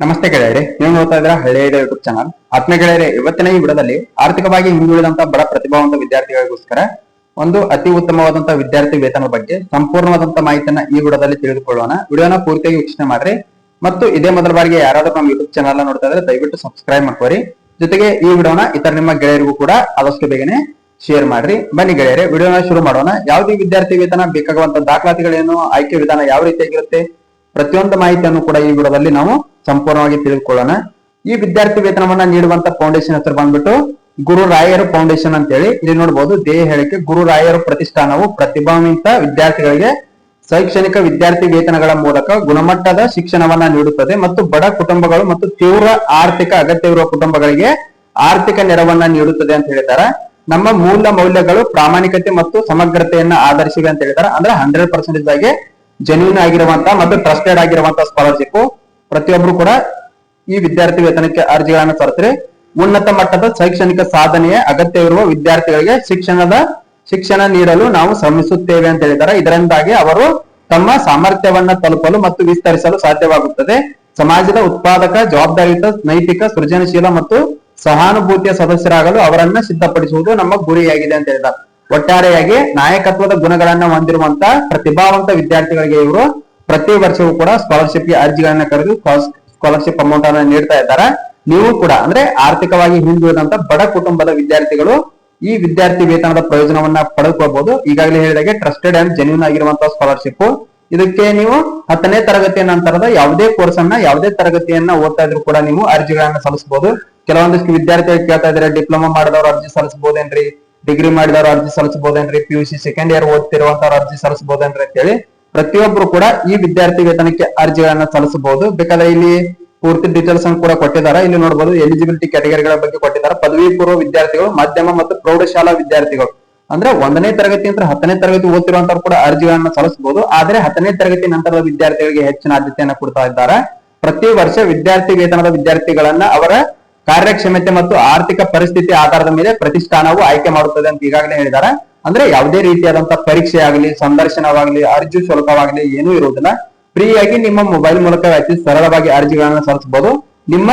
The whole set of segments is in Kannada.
ನಮಸ್ತೆ ಗೆಳೆಯರೆ, ನೀವು ನೋಡ್ತಾ ಇದ್ರ ಹಳ್ಳಿಯ ಯೂಟ್ಯೂಬ್ ಚಾನಲ್ ಆತ್ಮ ಗೆಳೆಯರೆ, ಇವತ್ತಿನ ಈ ವಿಡದಲ್ಲಿ ಆರ್ಥಿಕವಾಗಿ ಹಿಂದುಳಿದಂತ ಬಡ ಪ್ರತಿಭಾವಂತ ವಿದ್ಯಾರ್ಥಿಗಳಿಗೋಸ್ಕರ ಒಂದು ಅತಿ ಉತ್ತಮವಾದಂತಹ ವಿದ್ಯಾರ್ಥಿ ವೇತನ ಬಗ್ಗೆ ಸಂಪೂರ್ಣವಾದಂತ ಮಾಹಿತಿಯನ್ನ ಈ ವಿಡದಲ್ಲಿ ತಿಳಿದುಕೊಳ್ಳೋಣ. ವಿಡಿಯೋನ ಪೂರ್ತಿಯಾಗಿ ವೀಕ್ಷಣೆ ಮಾಡ್ರಿ. ಮತ್ತು ಇದೇ ಮೊದಲ ಬಾರಿಗೆ ಯಾರಾದ್ರೂ ನಮ್ಮ ಯೂಟ್ಯೂಬ್ ಚಾನಲ್ ನೋಡ್ತಾ ಇದ್ರೆ ದಯವಿಟ್ಟು ಸಬ್ಸ್ಕ್ರೈಬ್ ಮಾಡ್ಕೋರಿ ಜೊತೆಗೆ ಈ ವಿಡಿಯೋನ ಇತರ ನಿಮ್ಮ ಗೆಳೆಯರಿಗೂ ಕೂಡ ಆದಷ್ಟು ಬೇಗನೆ ಶೇರ್ ಮಾಡ್ರಿ. ಬನ್ನಿ ಗೆಳೆಯರೆ, ವಿಡಿಯೋನ ಶುರು ಮಾಡೋಣ. ಯಾವುದೇ ವಿದ್ಯಾರ್ಥಿ ವೇತನ ಬೇಕಾಗುವಂತ ದಾಖಲಾತಿಗಳೇನು, ಆಯ್ಕೆ ವಿಧಾನ ಯಾವ ರೀತಿಯಾಗಿರುತ್ತೆ, ಪ್ರತಿಯೊಂದು ಮಾಹಿತಿಯನ್ನು ಕೂಡ ಈ ವಿಡಿಯೋದಲ್ಲಿ ನಾವು ಸಂಪೂರ್ಣವಾಗಿ ತಿಳಿದುಕೊಳ್ಳೋಣ. ಈ ವಿದ್ಯಾರ್ಥಿ ವೇತನವನ್ನ ನೀಡುವಂತ ಫೌಂಡೇಶನ್ ಹೆಸರು ಬಂದ್ಬಿಟ್ಟು ಗುರು ರಾಯರು ಫೌಂಡೇಶನ್ ಅಂತ ಹೇಳಿ ಇಲ್ಲಿ ನೋಡಬಹುದು ದೇಹ ಹೇಳಿಕೆ, ಗುರು ರಾಯರು ಪ್ರತಿಷ್ಠಾನವು ಪ್ರತಿಭಾವಂತ ವಿದ್ಯಾರ್ಥಿಗಳಿಗೆ ಶೈಕ್ಷಣಿಕ ವಿದ್ಯಾರ್ಥಿ ವೇತನಗಳ ಮೂಲಕ ಗುಣಮಟ್ಟದ ಶಿಕ್ಷಣವನ್ನ ನೀಡುತ್ತದೆ ಮತ್ತು ಬಡ ಕುಟುಂಬಗಳು ಮತ್ತು ತೀವ್ರ ಆರ್ಥಿಕ ಅಗತ್ಯವಿರುವ ಕುಟುಂಬಗಳಿಗೆ ಆರ್ಥಿಕ ನೆರವನ್ನ ನೀಡುತ್ತದೆ ಅಂತ ಹೇಳಿದ್ದಾರೆ. ನಮ್ಮ ಮೂಲ ಮೌಲ್ಯಗಳು ಪ್ರಾಮಾಣಿಕತೆ ಮತ್ತು ಸಮಗ್ರತೆಯನ್ನ ಆಧರಿಸಿವೆ ಅಂತ ಹೇಳಿದ್ದಾರೆ. ಅಂದ್ರೆ ಹಂಡ್ರೆಡ್ ಪರ್ಸೆಂಟೇಜ್ ಆಗಿ ಜೆನ್ಯೂನ್ ಆಗಿರುವಂತಹ ಮತ್ತು ಟ್ರಸ್ಟೆಡ್ ಆಗಿರುವಂತಹ ಸ್ಕಾಲರ್ಶಿಪ್ ಪ್ರತಿಯೊಬ್ರು ಕೂಡ ಈ ವಿದ್ಯಾರ್ಥಿ ವೇತನಕ್ಕೆ ಅರ್ಜಿಗಳನ್ನು ತರ್ತಾರೆ. ಉನ್ನತ ಮಟ್ಟದ ಶೈಕ್ಷಣಿಕ ಸಾಧನೆಯ ಅಗತ್ಯವಿರುವ ವಿದ್ಯಾರ್ಥಿಗಳಿಗೆ ಶಿಕ್ಷಣದ ಶಿಕ್ಷಣ ನೀಡಲು ನಾವು ಶ್ರಮಿಸುತ್ತೇವೆ ಅಂತ ಹೇಳಿದ್ದಾರೆ. ಇದರಿಂದಾಗಿ ಅವರು ತಮ್ಮ ಸಾಮರ್ಥ್ಯವನ್ನ ತಲುಪಲು ಮತ್ತು ವಿಸ್ತರಿಸಲು ಸಾಧ್ಯವಾಗುತ್ತದೆ. ಸಮಾಜದ ಉತ್ಪಾದಕ, ಜವಾಬ್ದಾರಿಯುತ, ನೈತಿಕ, ಸೃಜನಶೀಲ ಮತ್ತು ಸಹಾನುಭೂತಿಯ ಸದಸ್ಯರಾಗಲು ಅವರನ್ನ ಸಿದ್ಧಪಡಿಸುವುದು ನಮ್ಮ ಗುರಿಯಾಗಿದೆ ಅಂತ ಹೇಳಿದ್ದಾರೆ. ಒಟ್ಟಾರೆಯಾಗಿ ನಾಯಕತ್ವದ ಗುಣಗಳನ್ನ ಹೊಂದಿರುವಂತ ಪ್ರತಿಭಾವಂತ ವಿದ್ಯಾರ್ಥಿಗಳಿಗೆ ಇವರು ಪ್ರತಿ ವರ್ಷವೂ ಕೂಡ ಸ್ಕಾಲರ್ಶಿಪ್ಗೆ ಅರ್ಜಿಗಳನ್ನ ಕರೆದು ಸ್ಕಾಲರ್ಶಿಪ್ ಅಮೌಂಟ್ ಅನ್ನ ನೀಡ್ತಾ ಇದ್ದಾರೆ. ನೀವು ಕೂಡ ಅಂದ್ರೆ ಆರ್ಥಿಕವಾಗಿ ಹಿಂದುಳಿದಂತ ಬಡ ಕುಟುಂಬದ ವಿದ್ಯಾರ್ಥಿಗಳು ಈ ವಿದ್ಯಾರ್ಥಿ ವೇತನದ ಪ್ರಯೋಜನವನ್ನ ಪಡೆದುಕೊಳ್ಬಹುದು ಈಗಾಗಲೇ ಹೇಳಿದಾಗೆ ಟ್ರಸ್ಟೆಡ್ ಅಂಡ್ ಜೆನ್ಯೂನ್ ಆಗಿರುವಂತಹ ಸ್ಕಾಲರ್ಶಿಪ್ ಇದಕ್ಕೆ ನೀವು ಹತ್ತನೇ ತರಗತಿಯ ನಂತರದ ಯಾವುದೇ ಕೋರ್ಸ್ ಅನ್ನ, ಯಾವುದೇ ತರಗತಿಯನ್ನ ಓದ್ತಾ ಇದ್ರು ಕೂಡ ನೀವು ಅರ್ಜಿಗಳನ್ನ ಸಲ್ಲಿಸಬಹುದು ಕೆಲವೊಂದಿಷ್ಟು ವಿದ್ಯಾರ್ಥಿಗಳು ಕೇಳ್ತಾ ಇದ್ರೆ ಡಿಪ್ಲೊಮಾ ಮಾಡಿದವರು ಅರ್ಜಿ ಸಲ್ಲಿಸಬಹುದೇನ್ರಿ ಡಿಗ್ರಿ ಮಾಡಿದವರು ಅರ್ಜಿ ಸಲ್ಲಿಸಬಹುದೇನ್ರಿ P U C second year ಓದ್ತಿರುವಂತವ್ರು ಅರ್ಜಿ ಸಲ್ಲಿಸಬಹುದೇನ್ರಿ ಅಂತ ಹೇಳಿ ಪ್ರತಿಯೊಬ್ರು ಕೂಡ ಈ ವಿದ್ಯಾರ್ಥಿ ವೇತನಕ್ಕೆ ಅರ್ಜಿಗಳನ್ನ ಸಲ್ಲಿಸಬಹುದು. ಬೇಕಾದ್ರೆ ಇಲ್ಲಿ ಪೂರ್ತಿ ಡೀಟೇಲ್ಸ್ ಅನ್ನು ಕೂಡ ಕೊಟ್ಟಿದ್ದಾರೆ. ಇಲ್ಲಿ ನೋಡಬಹುದು ಎಲಿಜಿಬಿಲಿಟಿ ಕ್ಯಾಟಗರಿಗಳ ಬಗ್ಗೆ ಕೊಟ್ಟಿದ್ದಾರೆ. ಪದವಿ ಪೂರ್ವ ವಿದ್ಯಾರ್ಥಿಗಳು, ಮಾಧ್ಯಮ ಮತ್ತು ಪ್ರೌಢಶಾಲಾ ವಿದ್ಯಾರ್ಥಿಗಳು. ಅಂದ್ರೆ ಒಂದನೇ ತರಗತಿ ಅಂತ ಹತ್ತನೇ ತರಗತಿ ಓದ್ತಿರುವಂತವ್ರು ಕೂಡ ಅರ್ಜಿಗಳನ್ನ ಸಲ್ಲಿಸಬಹುದು. ಆದ್ರೆ ಹತ್ತನೇ ತರಗತಿ ನಂತರದ ವಿದ್ಯಾರ್ಥಿಗಳಿಗೆ ಹೆಚ್ಚಿನ ಆದ್ಯತೆಯನ್ನು ಕೊಡ್ತಾ ಇದ್ದಾರೆ. ಪ್ರತಿ ವರ್ಷ ವಿದ್ಯಾರ್ಥಿ ವೇತನದ ವಿದ್ಯಾರ್ಥಿಗಳನ್ನ ಅವರ ಕಾರ್ಯಕ್ಷಮತೆ ಮತ್ತು ಆರ್ಥಿಕ ಪರಿಸ್ಥಿತಿ ಆಧಾರದ ಮೇಲೆ ಪ್ರತಿಷ್ಠಾನವು ಆಯ್ಕೆ ಮಾಡುತ್ತದೆ ಅಂತ ಈಗಾಗಲೇ ಹೇಳಿದ್ದಾರೆ. ಅಂದ್ರೆ ಯಾವುದೇ ರೀತಿಯಾದಂತಹ ಪರೀಕ್ಷೆ ಆಗಲಿ, ಸಂದರ್ಶನವಾಗಲಿ, ಅರ್ಜಿ ಶುಲ್ಕವಾಗಲಿ ಏನೂ ಇರುವುದಿಲ್ಲ. ಫ್ರೀಯಾಗಿ ನಿಮ್ಮ ಮೊಬೈಲ್ ಮೂಲಕ ಅತಿ ಸರಳವಾಗಿ ಅರ್ಜಿಗಳನ್ನು ಸಲ್ಲಿಸಬಹುದು. ನಿಮ್ಮ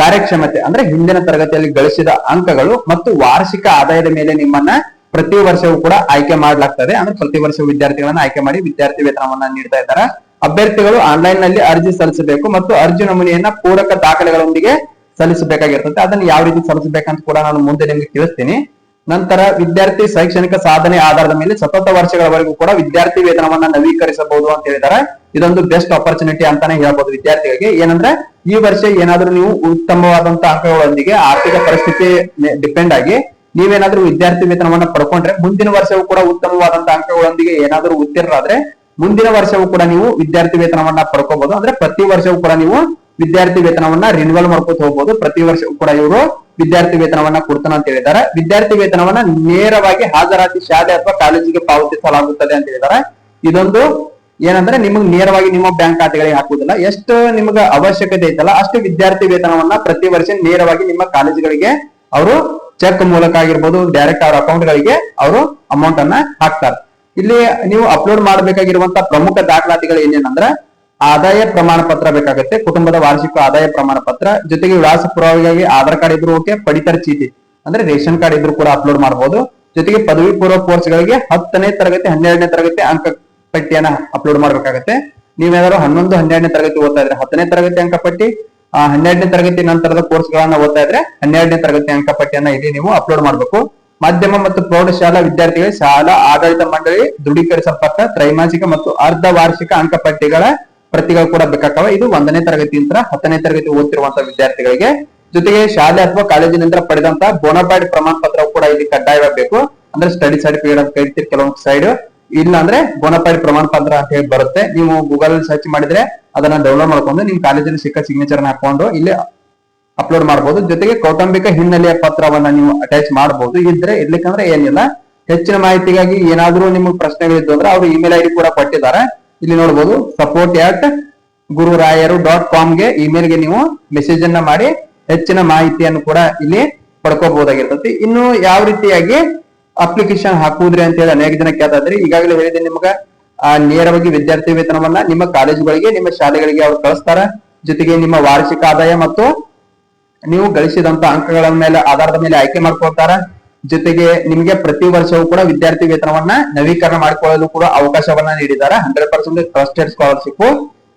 ಕಾರ್ಯಕ್ಷಮತೆ ಅಂದ್ರೆ ಹಿಂದಿನ ತರಗತಿಯಲ್ಲಿ ಗಳಿಸಿದ ಅಂಕಗಳು ಮತ್ತು ವಾರ್ಷಿಕ ಆದಾಯದ ಮೇಲೆ ನಿಮ್ಮನ್ನ ಪ್ರತಿ ವರ್ಷವೂ ಕೂಡ ಆಯ್ಕೆ ಮಾಡಲಾಗ್ತದೆ. ಅಂದ್ರೆ ಪ್ರತಿ ವರ್ಷ ವಿದ್ಯಾರ್ಥಿಗಳನ್ನ ಆಯ್ಕೆ ಮಾಡಿ ವಿದ್ಯಾರ್ಥಿ ವೇತನವನ್ನ ನೀಡ್ತಾ ಇದ್ದಾರೆ. ಅಭ್ಯರ್ಥಿಗಳು ಆನ್ಲೈನ್ನಲ್ಲಿ ಅರ್ಜಿ ಸಲ್ಲಿಸಬೇಕು ಮತ್ತು ಅರ್ಜಿ ನಮೂನೆಯನ್ನ ಪೂರಕ ದಾಖಲೆಗಳೊಂದಿಗೆ ಸಲ್ಲಿಸಬೇಕಾಗಿರ್ತದೆ. ಅದನ್ನ ಯಾವ ರೀತಿ ಸಲ್ಲಿಸಬೇಕಂತ ಕೂಡ ನಾನು ಮುಂದೆ ನಿಮ್ಗೆ ತಿಳಿಸ್ತೀನಿ. ನಂತರ ವಿದ್ಯಾರ್ಥಿ ಶೈಕ್ಷಣಿಕ ಸಾಧನೆ ಆಧಾರದ ಮೇಲೆ ಸತತ ವರ್ಷಗಳವರೆಗೂ ಕೂಡ ವಿದ್ಯಾರ್ಥಿ ವೇತನವನ್ನ ನವೀಕರಿಸಬಹುದು ಅಂತ ಹೇಳಿದಾರೆ. ಇದೊಂದು ಬೆಸ್ಟ್ ಆಪರ್ಚುನಿಟಿ ಅಂತಾನೆ ಹೇಳ್ಬಹುದು ವಿದ್ಯಾರ್ಥಿಗಳಿಗೆ. ಏನಂದ್ರೆ ಈ ವರ್ಷ ಏನಾದ್ರೂ ನೀವು ಉತ್ತಮವಾದಂತಹ ಅಂಕಗಳೊಂದಿಗೆ ಆರ್ಥಿಕ ಪರಿಸ್ಥಿತಿ ಡಿಪೆಂಡ್ ಆಗಿ ನೀವೇನಾದ್ರೂ ವಿದ್ಯಾರ್ಥಿ ವೇತನವನ್ನ ಪಡ್ಕೊಂಡ್ರೆ ಮುಂದಿನ ವರ್ಷವೂ ಕೂಡ ಉತ್ತಮವಾದಂತಹ ಅಂಕಗಳೊಂದಿಗೆ ಏನಾದ್ರೂ ಉತ್ತೀರ್ಣರಾದ್ರೆ ಮುಂದಿನ ವರ್ಷವೂ ಕೂಡ ನೀವು ವಿದ್ಯಾರ್ಥಿ ವೇತನವನ್ನ ಪಡ್ಕೋಬಹುದು. ಅಂದ್ರೆ ಪ್ರತಿ ವರ್ಷವೂ ಕೂಡ ನೀವು ವಿದ್ಯಾರ್ಥಿ ವೇತನವನ್ನ ರಿನ್ಯೂವಲ್ ಮಾಡ್ಕೊತ ಹೋಗ್ಬೋದು. ಪ್ರತಿ ವರ್ಷವೂ ಕೂಡ ಇವರು ವಿದ್ಯಾರ್ಥಿ ವೇತನವನ್ನ ಕೊಡ್ತಾನ ಅಂತ ಹೇಳಿದ್ದಾರೆ. ವಿದ್ಯಾರ್ಥಿ ವೇತನವನ್ನ ನೇರವಾಗಿ ಹಾಜರಾತಿ ಶಾಲೆ ಅಥವಾ ಕಾಲೇಜಿಗೆ ಪಾವತಿಸಲಾಗುತ್ತದೆ ಅಂತ ಹೇಳಿದ್ದಾರೆ. ಇದೊಂದು ಏನಂದ್ರೆ ನಿಮಗ್ ನೇರವಾಗಿ ನಿಮ್ಮ ಬ್ಯಾಂಕ್ ಖಾತೆಗಳಿಗೆ ಹಾಕುವುದಿಲ್ಲ. ಎಷ್ಟು ನಿಮಗೆ ಅವಶ್ಯಕತೆ ಐತಲ್ಲ ಅಷ್ಟು ವಿದ್ಯಾರ್ಥಿ ವೇತನವನ್ನ ಪ್ರತಿ ವರ್ಷ ನೇರವಾಗಿ ನಿಮ್ಮ ಕಾಲೇಜುಗಳಿಗೆ ಅವರು ಚೆಕ್ ಮೂಲಕ ಆಗಿರ್ಬೋದು ಡೈರೆಕ್ಟ್ ಅವರ ಅಕೌಂಟ್ ಗಳಿಗೆ ಅವರು ಅಮೌಂಟ್ ಅನ್ನ ಹಾಕ್ತಾರೆ. ಇಲ್ಲಿ ನೀವು ಅಪ್ಲೋಡ್ ಮಾಡಬೇಕಾಗಿರುವಂತ ಪ್ರಮುಖ ದಾಖಲಾತಿಗಳು ಏನೇನಂದ್ರೆ ಆದಾಯ ಪ್ರಮಾಣ ಪತ್ರ ಬೇಕಾಗುತ್ತೆ. ಕುಟುಂಬದ ವಾರ್ಷಿಕ ಆದಾಯ ಪ್ರಮಾಣ ಪತ್ರ, ಜೊತೆಗೆ ವಿಳಾಸ ಪುರಾವೆಗಾಗಿ ಆಧಾರ್ ಕಾರ್ಡ್ ಇದ್ರೂ ಓಕೆ, ಪಡಿತರ ಚೀಟಿ, ಅಂದ್ರೆ ರೇಷನ್ ಕಾರ್ಡ್ ಇದ್ರು ಕೂಡ ಅಪ್ಲೋಡ್ ಮಾಡಬಹುದು ಜೊತೆಗೆ ಪದವಿ ಪೂರ್ವ ಕೋರ್ಸ್ ಗಳಿಗೆ ಹತ್ತನೇ ತರಗತಿ, ಹನ್ನೆರಡನೇ ತರಗತಿ ಅಂಕ ಪಟ್ಟಿಯನ್ನ ಅಪ್ಲೋಡ್ ಮಾಡಬೇಕಾಗತ್ತೆ. ನೀವೇನಾದ್ರು ಹನ್ನೊಂದು, ಹನ್ನೆರಡನೇ ತರಗತಿ ಓದ್ತಾ ಇದ್ರೆ ಹತ್ತನೇ ತರಗತಿ ಅಂಕ ಪಟ್ಟಿ ಹನ್ನೆರಡನೇ ತರಗತಿ ನಂತರದ ಕೋರ್ಸ್ ಗಳನ್ನ ಓದ್ತಾ ಇದ್ರೆ ಹನ್ನೆರಡನೇ ತರಗತಿ ಅಂಕ ಪಟ್ಟಿಯನ್ನ ಇಲ್ಲಿ ನೀವು ಅಪ್ಲೋಡ್ ಮಾಡಬೇಕು. ಮಾಧ್ಯಮ ಮತ್ತು ಪ್ರೌಢಶಾಲಾ ವಿದ್ಯಾರ್ಥಿಗಳಿಗೆ ಶಾಲಾ ಆಡಳಿತ ಮಂಡಳಿ, ದೃಢೀಕರಿಸಲ್ಪಟ್ಟ ತ್ರೈಮಾಸಿಕ ಮತ್ತು ಅರ್ಧ ವಾರ್ಷಿಕ ಅಂಕ ಪಟ್ಟಿಗಳ ಪ್ರತಿಗಳು ಕೂಡ ಬೇಕಾಗ್ತವೆ. ಇದು ಒಂದನೇ ತರಗತಿಯಿಂದ ಹತ್ತನೇ ತರಗತಿ ಓದ್ತಿರುವಂತಹ ವಿದ್ಯಾರ್ಥಿಗಳಿಗೆ. ಜೊತೆಗೆ ಶಾಲೆ ಅಥವಾ ಕಾಲೇಜಿನಿಂದ ಪಡೆದಂತ ಬೋನಫೈಡ್ ಪ್ರಮಾಣ ಪತ್ರ ಕೂಡ ಇಲ್ಲಿ ಕಡ್ಡಾಯವಾಗಬೇಕು ಅಂದ್ರೆ ಸ್ಟಡಿ ಸರ್ಟಿಫಿಕೇಟ್ ಅಂತ ಕರಿತೀರಿ ಕೆಲವೊಂದು ಸೈಡ್ ಇಲ್ಲ ಅಂದ್ರೆ ಬೋನಫೈಡ್ ಪ್ರಮಾಣ ಪತ್ರ ಅಂತ ಹೇಳಿ ಬರುತ್ತೆ. ನೀವು ಗೂಗಲ್ ಸರ್ಚ್ ಮಾಡಿದ್ರೆ ಅದನ್ನ ಡೌನ್ಲೋಡ್ ಮಾಡ್ಕೊಂಡು ನಿಮ್ ಕಾಲೇಜಲ್ಲಿ ಸಿಕ್ಕ ಸಿಗ್ನೇಚರ್ ಹಾಕೊಂಡು ಇಲ್ಲಿ ಅಪ್ಲೋಡ್ ಮಾಡಬಹುದು ಜೊತೆಗೆ ಕೌಟುಂಬಿಕ ಹಿನ್ನೆಲೆಯ ಪತ್ರವನ್ನ ನೀವು ಅಟ್ಯಾಚ್ ಮಾಡಬಹುದು ಇದ್ರೆ ಇರ್ಲಿಕ್ಕಂದ್ರೆ ಏನಿಲ್ಲ. ಹೆಚ್ಚಿನ ಮಾಹಿತಿಗಾಗಿ ಏನಾದ್ರೂ ನಿಮ್ಗೆ ಪ್ರಶ್ನೆಗಳಿದ್ದು ಅಂದ್ರೆ ಅವ್ರು ಇಮೇಲ್ ಐಡಿ ಕೂಡ ಕೊಟ್ಟಿದ್ದಾರೆ. ಇಲ್ಲಿ ನೋಡಬಹುದು ಸಪೋರ್ಟ್ ಯಾಟ್ ಗುರು ರಾಯರು ಡಾಟ್ ಕಾಮ್ಗೆ ಇಮೇಲ್ಗೆ ನೀವು ಮೆಸೇಜ್ ಅನ್ನ ಮಾಡಿ ಹೆಚ್ಚಿನ ಮಾಹಿತಿಯನ್ನು ಕೂಡ ಇಲ್ಲಿ ಪಡ್ಕೋಬಹುದಾಗಿರ್ತದೆ ಇನ್ನು ಯಾವ ರೀತಿಯಾಗಿ ಅಪ್ಲಿಕೇಶನ್ ಹಾಕುದ್ರಿ ಅಂತ ಹೇಳಿ ಅನೇಕ ಜನ ಕೇಳ್ತಾ ಇದ್ರಿ ಈಗಾಗಲೇ ಹೇಳಿದೆ ನಿಮ್ಗ, ಆ, ನೇರವಾಗಿ ವಿದ್ಯಾರ್ಥಿ ವೇತನವನ್ನ ನಿಮ್ಮ ಕಾಲೇಜುಗಳಿಗೆ, ನಿಮ್ಮ ಶಾಲೆಗಳಿಗೆ ಅವ್ರು ಕಳಿಸ್ತಾರ. ಜೊತೆಗೆ ನಿಮ್ಮ ವಾರ್ಷಿಕ ಆದಾಯ ಮತ್ತು ನೀವು ಗಳಿಸಿದಂತ ಅಂಕಗಳ ಮೇಲೆ, ಆಧಾರದ ಮೇಲೆ ಆಯ್ಕೆ ಮಾಡ್ಕೊಳ್ತಾರ. ಜೊತೆಗೆ ನಿಮಗೆ ಪ್ರತಿ ವರ್ಷವೂ ಕೂಡ ವಿದ್ಯಾರ್ಥಿ ವೇತನವನ್ನ ನವೀಕರಣ ಮಾಡಿಕೊಳ್ಳಲು ಕೂಡ ಅವಕಾಶವನ್ನ ನೀಡಿದ್ದಾರೆ. ಹಂಡ್ರೆಡ್ ಪರ್ಸೆಂಟ್ ಟ್ರಸ್ಟೆಡ್ ಸ್ಕಾಲರ್ಶಿಪ್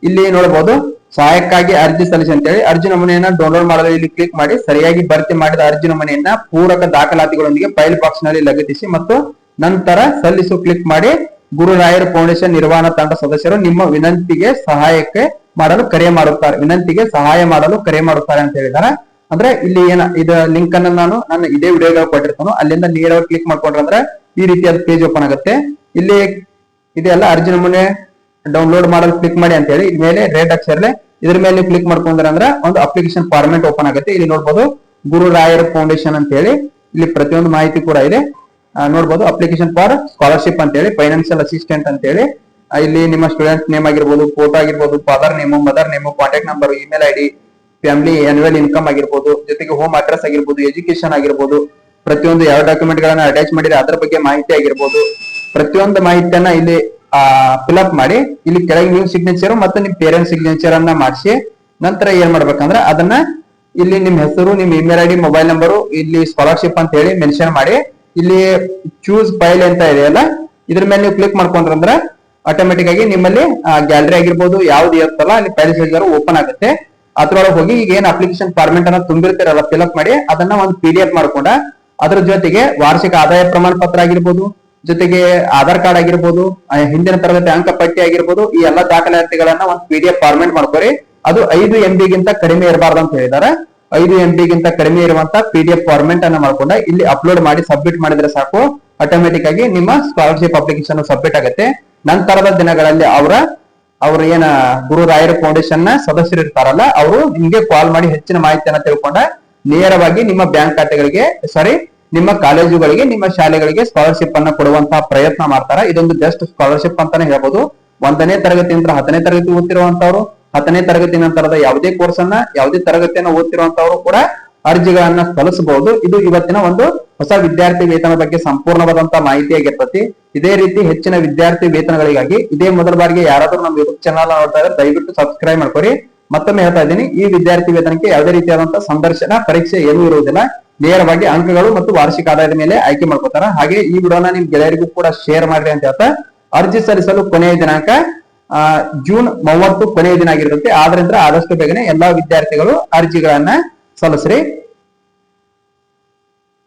ಇಲ್ಲಿ ನೋಡಬಹುದು, ಸಹಾಯಕ್ಕಾಗಿ ಅರ್ಜಿ ಸಲ್ಲಿಸಿ ಅಂತೇಳಿ ಅರ್ಜಿ ನಮೂನೆಯನ್ನ ಡೌನ್ಲೋಡ್ ಮಾಡಲು ಇಲ್ಲಿ ಕ್ಲಿಕ್ ಮಾಡಿ ಸರಿಯಾಗಿ ಭರ್ತಿ ಮಾಡಿದ ಅರ್ಜಿ ನಮೂನೆಯನ್ನ ಪೂರಕ ದಾಖಲಾತಿಗಳೊಂದಿಗೆ ಫೈಲ್ ಬಾಕ್ಸ್ನಲ್ಲಿ ಲಗತ್ತಿಸಿ ಮತ್ತು ನಂತರ ಸಲ್ಲಿಸು ಕ್ಲಿಕ್ ಮಾಡಿ ಗುರುರಾಯರ್ ಫೌಂಡೇಶನ್ ನಿರ್ವಹಣಾ ತಂಡ ಸದಸ್ಯರು ನಿಮ್ಮ ವಿನಂತಿಗೆ ಸಹಾಯಕ್ಕೆ ಮಾಡಲು ಕರೆ ಮಾಡುತ್ತಾರೆ. ವಿನಂತಿಗೆ ಸಹಾಯ ಮಾಡಲು ಕರೆ ಮಾಡುತ್ತಾರೆ ಅಂತ ಹೇಳಿದಾರೆ ಅಂದ್ರೆ ಇಲ್ಲಿ ಏನ, ಇದ ಲಿಂಕ್ ಅನ್ನ ನಾನು ನಾನು ಇದೇ ವಿಡಿಯೋಗಳು ಕೊಟ್ಟಿರ್ತಾನೋ. ಅಲ್ಲಿಂದ ನೇರವಾಗಿ ಕ್ಲಿಕ್ ಮಾಡ್ಕೊಂಡ್ರೆ ಅಂದ್ರೆ ಈ ರೀತಿಯಾದ ಪೇಜ್ ಓಪನ್ ಆಗುತ್ತೆ. ಇಲ್ಲಿ ಇದೆಲ್ಲ ಅರ್ಜಿ ನಮೂನೆ ಡೌನ್ಲೋಡ್ ಮಾಡಲು ಕ್ಲಿಕ್ ಮಾಡಿ ಅಂತ ಹೇಳಿ. ಮೇಲೆ ರೆಡ್ ಅಕ್ಷರಲೆ ಇದ್ರ ಮೇಲೆ ಕ್ಲಿಕ್ ಮಾಡ್ಕೊಂಡ್ರೆ ಅಂದ್ರೆ ಒಂದು ಅಪ್ಲಿಕೇಶನ್ ಫಾರ್ಮೆಟ್ ಓಪನ್ ಆಗುತ್ತೆ. ಇಲ್ಲಿ ನೋಡ್ಬೋದು ಗುರು ರಾಯರ್ ಫೌಂಡೇಶನ್ ಅಂತ ಹೇಳಿ ಇಲ್ಲಿ ಪ್ರತಿಯೊಂದು ಮಾಹಿತಿ ಕೂಡ ಇದೆ. ನೋಡ್ಬೋದು ಅಪ್ಲಿಕೇಶನ್ ಫಾರ್ ಸ್ಕಾಲರ್ಶಿಪ್ ಅಂತ ಹೇಳಿ ಫೈನಾನ್ಷಿಯಲ್ ಅಸಿಸ್ಟೆಂಟ್ ಅಂತ ಹೇಳಿ. ಇಲ್ಲಿ ನಿಮ್ಮ ಸ್ಟೂಡೆಂಟ್ ನೇಮ್ ಆಗಿರ್ಬೋದು ಫೋಟೋ ಆಗಿರ್ಬೋದು father name mother name contact number email ID family annual income ಆಗಿರ್ಬೋದು, ಜೊತೆಗೆ ಹೋಮ್ ಅಡ್ರೆಸ್ ಆಗಿರ್ಬೋದು ಎಜುಕೇಶನ್ ಆಗಿರ್ಬೋದು, ಪ್ರತಿಯೊಂದು ಯಾವ ಡಾಕ್ಯುಮೆಂಟ್ ಗಳನ್ನ ಅಟ್ಯಾಚ್ ಮಾಡಿದ್ರೆ ಅದರ ಬಗ್ಗೆ ಮಾಹಿತಿ ಆಗಿರ್ಬೋದು. ಪ್ರತಿಯೊಂದು ಮಾಹಿತಿಯನ್ನ ಇಲ್ಲಿ ಫಿಲ್ಅಪ್ ಮಾಡಿ, ಇಲ್ಲಿ ಕೆಳಗೆ ನೀವು ಸಿಗ್ನೇಚರ್ ಮತ್ತೆ ನಿಮ್ ಪೇರೆಂಟ್ ಸಿಗ್ನೇಚರ್ ಅನ್ನ ಮಾಡಿಸಿ, ನಂತರ ಏನ್ ಮಾಡ್ಬೇಕಂದ್ರೆ ಅದನ್ನ ಇಲ್ಲಿ ನಿಮ್ ಹೆಸರು, ನಿಮ್ ಇಮೇಲ್ ಐಡಿ ಮೊಬೈಲ್ ನಂಬರು ಇಲ್ಲಿ ಸ್ಕಾಲರ್ಶಿಪ್ ಅಂತ ಹೇಳಿ ಮೆನ್ಷನ್ ಮಾಡಿ, ಇಲ್ಲಿ ಚೂಸ್ ಫೈಲ್ ಅಂತ ಇದೆ ಅಲ್ಲ, ಇದ್ರ ಮೇಲೆ ನೀವು ಕ್ಲಿಕ್ ಮಾಡ್ಕೊಂಡ್ರಂದ್ರೆ ಆಟೋಮೆಟಿಕ್ ಆಗಿ ನಿಮ್ಮಲ್ಲಿ ಗ್ಯಾಲರಿ ಆಗಿರ್ಬೋದು, ಯಾವ್ದು ಇರುತ್ತಲ್ಲ, ಅಲ್ಲಿ ಫೈಲ್ ಓಪನ್ ಆಗುತ್ತೆ. ಅದ್ರೊಳಗೆ ಹೋಗಿ ಈಗ ಏನ್ ಅಪ್ಲಿಕೇಶನ್ ಫಾರ್ಮೆಟ್ ಅನ್ನ ತುಂಬಿರ್ತೀರಲ್ಲ ಫಿಲ್ಅಪ್ ಮಾಡಿ ಅದನ್ನ ಒಂದು ಪಿ ಡಿ ಎಫ್ ಮಾಡ್ಕೊಂಡ ಅದ್ರ ಜೊತೆಗೆ ವಾರ್ಷಿಕ ಆದಾಯ ಪ್ರಮಾಣ ಪತ್ರ ಆಗಿರ್ಬೋದು, ಜೊತೆಗೆ ಆಧಾರ್ ಕಾರ್ಡ್ ಆಗಿರ್ಬೋದು ಹಿಂದಿನ ತರಗತಿ ಅಂಕ ಪಟ್ಟಿ ಆಗಿರ್ಬೋದು, ಈ ಎಲ್ಲಾ ದಾಖಲಾತಿಗಳನ್ನ ಒಂದು ಪಿ ಡಿ ಎಫ್ ಫಾರ್ಮೆಟ್ ಮಾಡ್ಕೊರಿ. ಅದು ಐದು ಎಂ ಗಿಂತ ಕಡಿಮೆ ಇರಬಾರ್ದು ಅಂತ ಹೇಳಿದಾರೆ. ಐದು ಎಂ ಗಿಂತ ಕಡಿಮೆ ಇರುವಂತ ಪಿ ಡಿ ಎಫ್ ಫಾರ್ಮೆಟ್ ಅನ್ನ ಮಾಡ್ಕೊಂಡ ಇಲ್ಲಿ ಅಪ್ಲೋಡ್ ಮಾಡಿ ಸಬ್ಮಿಟ್ ಮಾಡಿದ್ರೆ ಸಾಕು. ಆಟೋಮೆಟಿಕ್ ಆಗಿ ನಿಮ್ಮ ಸ್ಕಾಲರ್ಶಿಪ್ ಅಪ್ಲಿಕೇಶನ್ ಸಬ್ಮಿಟ್ ಆಗುತ್ತೆ. ನಂತರದ ದಿನಗಳಲ್ಲಿ ಅವರ ಅವ್ರ ಏನ ಗುರು ರಾಯರ್ ಫೌಂಡೇಶನ್ನ ಸದಸ್ಯರು ಇರ್ತಾರಲ್ಲ, ಅವರು ನಿಮ್ಗೆ ಕಾಲ್ ಮಾಡಿ ಹೆಚ್ಚಿನ ಮಾಹಿತಿಯನ್ನ ತಿಳ್ಕೊಂಡ ನೇರವಾಗಿ ನಿಮ್ಮ ಬ್ಯಾಂಕ್ ಖಾತೆಗಳಿಗೆ ಸಾರಿ ನಿಮ್ಮ ಕಾಲೇಜುಗಳಿಗೆ, ನಿಮ್ಮ ಶಾಲೆಗಳಿಗೆ ಸ್ಕಾಲರ್ಶಿಪ್ ಅನ್ನ ಕೊಡುವಂತಹ ಪ್ರಯತ್ನ ಮಾಡ್ತಾರ. ಇದೊಂದು ಜಸ್ಟ್ ಸ್ಕಾಲರ್ಶಿಪ್ ಅಂತಾನೆ ಹೇಳ್ಬೋದು. ಒಂದನೇ ನಂತರ ಹತ್ತನೇ ತರಗತಿ ಓದ್ತಿರುವಂತವ್ರು, ಹತ್ತನೇ ತರಗತಿ ನಂತರದ ಯಾವುದೇ ಕೋರ್ಸ್ ಅನ್ನ, ಯಾವುದೇ ತರಗತಿಯನ್ನ ಓದ್ತಿರುವಂತವ್ರು ಕೂಡ ಅರ್ಜಿಗಳನ್ನ ಸಲ್ಲಿಸಬಹುದು. ಇದು ಇವತ್ತಿನ ಒಂದು ಹೊಸ ವಿದ್ಯಾರ್ಥಿ ವೇತನ ಬಗ್ಗೆ ಸಂಪೂರ್ಣವಾದಂತಹ ಮಾಹಿತಿ ಆಗಿರ್ತತಿ. ಇದೇ ರೀತಿ ಹೆಚ್ಚಿನ ವಿದ್ಯಾರ್ಥಿ ವೇತನಗಳಿಗಾಗಿ ಇದೇ ಮೊದಲ ಬಾರಿಗೆ ಯಾರಾದ್ರೂ ನಮ್ಮ ಯೂಟ್ಯೂಬ್ ಚಾನಲ್ ನೋಡ್ತಾ ಇದ್ರೆ ದಯವಿಟ್ಟು ಸಬ್ಸ್ಕ್ರೈಬ್ ಮಾಡ್ಕೊರಿ ಮತ್ತೊಮ್ಮೆ ಹೇಳ್ತಾ ಇದ್ದೀನಿ, ಈ ವಿದ್ಯಾರ್ಥಿ ವೇತನಕ್ಕೆ ಯಾವುದೇ ರೀತಿಯಾದಂತಹ ಸಂದರ್ಶನ, ಪರೀಕ್ಷೆ ಏನೂ ಇರುವುದಿಲ್ಲ. ನೇರವಾಗಿ ಅಂಕಗಳು ಮತ್ತು ವಾರ್ಷಿಕ ಆದಾಯದ ಮೇಲೆ ಆಯ್ಕೆ ಮಾಡ್ಕೋತಾರ. ಹಾಗೆ ಈ ವಿಡಿಯೋನ ನಿಮ್ ಗೆಳೆಯರಿಗೂ ಕೂಡ ಶೇರ್ ಮಾಡ್ರಿ ಅಂತ ಹೇಳ್ತಾ, ಅರ್ಜಿ ಸಲ್ಲಿಸಲು ಕೊನೆಯ ದಿನಾಂಕ ಜೂನ್ ಮೂವತ್ತು ಕೊನೆಯ ದಿನ ಆಗಿರುತ್ತೆ. ಆದ್ರಿಂದ ಆದಷ್ಟು ಬೇಗನೆ ಎಲ್ಲಾ ವಿದ್ಯಾರ್ಥಿಗಳು ಅರ್ಜಿಗಳನ್ನ సొలశ్రీ